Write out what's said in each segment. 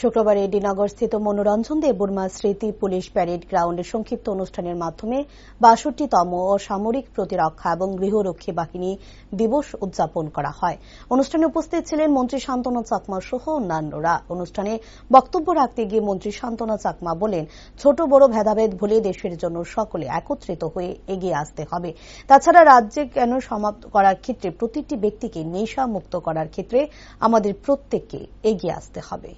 শুক্রবার এডিনগর স্থিত মনোরঞ্জন দেববর্মা স্মৃতি পুলিশ প্যারেড গ্রাউন্ডে সংক্ষিপ্ত অনুষ্ঠানের মাধ্যমে বাষট্টিতম অসামরিক প্রতিরক্ষা এবং গৃহরক্ষী বাহিনী দিবস উদযাপন করা হয়। অনুষ্ঠানে উপস্থিত ছিলেন মন্ত্রী শান্তনা চাকমা সহ অন্যান্যরা। অনুষ্ঠানে বক্তব্য রাখতে গিয়ে মন্ত্রী শান্তনা চাকমা বলেন, ছোট, বড় ভেদাভেদ ভুলে দেশের জন্য সকলে একত্রিত হয়ে এগিয়ে আসতে হবে। তাছাড়া রাজ্যে কেন সমাপ্ত করার ক্ষেত্রে প্রতিটি ব্যক্তিকে নেশা মুক্ত করার ক্ষেত্রে আমাদের প্রত্যেককে এগিয়ে আসতে হবে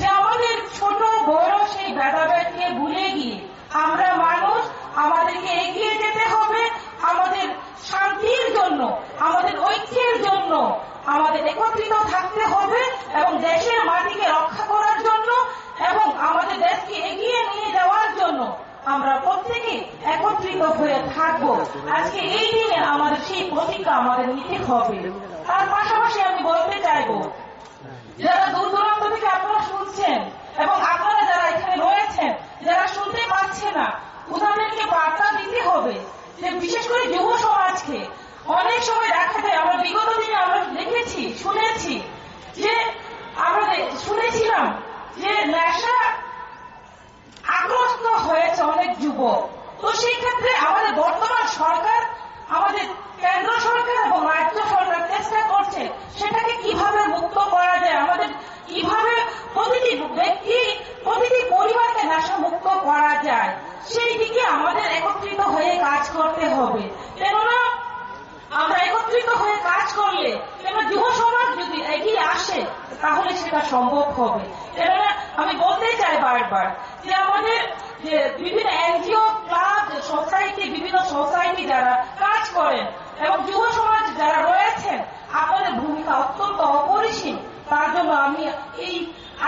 যে আমাদের ছোট বড় সেই ভেদাভেদকে ভুলে গিয়ে আমরা মানুষ আমাদেরকে এগিয়ে যেতে হবে আমাদের শান্তির জন্য আমাদের ঐক্যের জন্য আমাদের একত্রিত থাকতে হবে এবং দেশের মাটিকে রক্ষা করার জন্য এবং আমাদের দেশকে এগিয়ে নিয়ে যাওয়ার জন্য আমরা প্রত্যেকে একত্রিত হয়ে থাকব। আজকে এই দিনে আমাদের সেই প্রতিজ্ঞা আমাদের নিতে হবে। তার পাশাপাশি আমি বলতে চাইব, যারা দূর দূরান্ত থেকে আপনারা শুনছেন এবং আপনারা যারা এখানে রয়েছেন, যারা শুনতে পাচ্ছে না ওনাদেরকে বার্তা দিতে হবে যে বিশেষ করে যুব সমাজকে অনেক সময় দেখা যায়, আমরা বিগত দিনে আমরা দেখেছি, শুনেছি যে আমরা শুনেছিলাম যে নেশা আগ্রস্ত হয়েছে যুবক তো সেই ক্ষেত্রে আমাদের বর্তমান সরকার, আমাদের কেন্দ্র সরকার এবং রাজ্য সরকার চেষ্টা করছে সেটাকে কীভাবে মুক্ত করা যায়, আমাদের কীভাবে প্রতিটি ব্যক্তি, প্রতিটি পরিবারকে নেশা মুক্ত করা যায়, সেই দিকে আমাদের একত্রিত হয়ে কাজ করতে হবে। কেননা, আমরা একত্রিত হয়ে কাজ করলে কেননা যুব সমাজ যদি এগিয়ে আসে, তাহলে সেটা সম্ভব হবে। কেননা আমি বলতে চাই বারবার যে আমাদের বিভিন্ন এনজিও ক্লাব সোসাইটি বিভিন্ন সোসাইটি যারা কাজ করেন এবং যুব সমাজ যারা রয়েছেন, আপনাদের ভূমিকা অত্যন্ত অপরিসীম। তার জন্য আমি এই,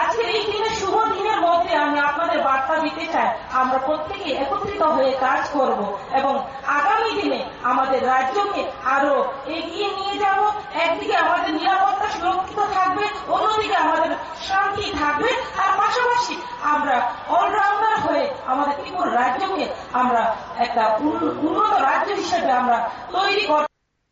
আজকের এই দিনের শুভ দিনের মধ্যে আমি আপনাদের বার্তা দিতে চাই। আমরা প্রত্যেকে একত্রিত হয়ে কাজ করব এবং আগামী দিনে আমাদের রাজ্যকে আরও এগিয়ে নিয়ে যাব। একদিকে আমাদের নিরাপত্তা সুরক্ষিত থাকবে, অন্যদিকে আমাদের শান্তি থাকবে। আর পাশাপাশি আমরা অলরাউন্ডার হয়ে আমাদের ত্রিপুরা রাজ্যকে আমরা একটা উন্ন- উন্নত রাজ্য হিসেবে আমরা তৈরি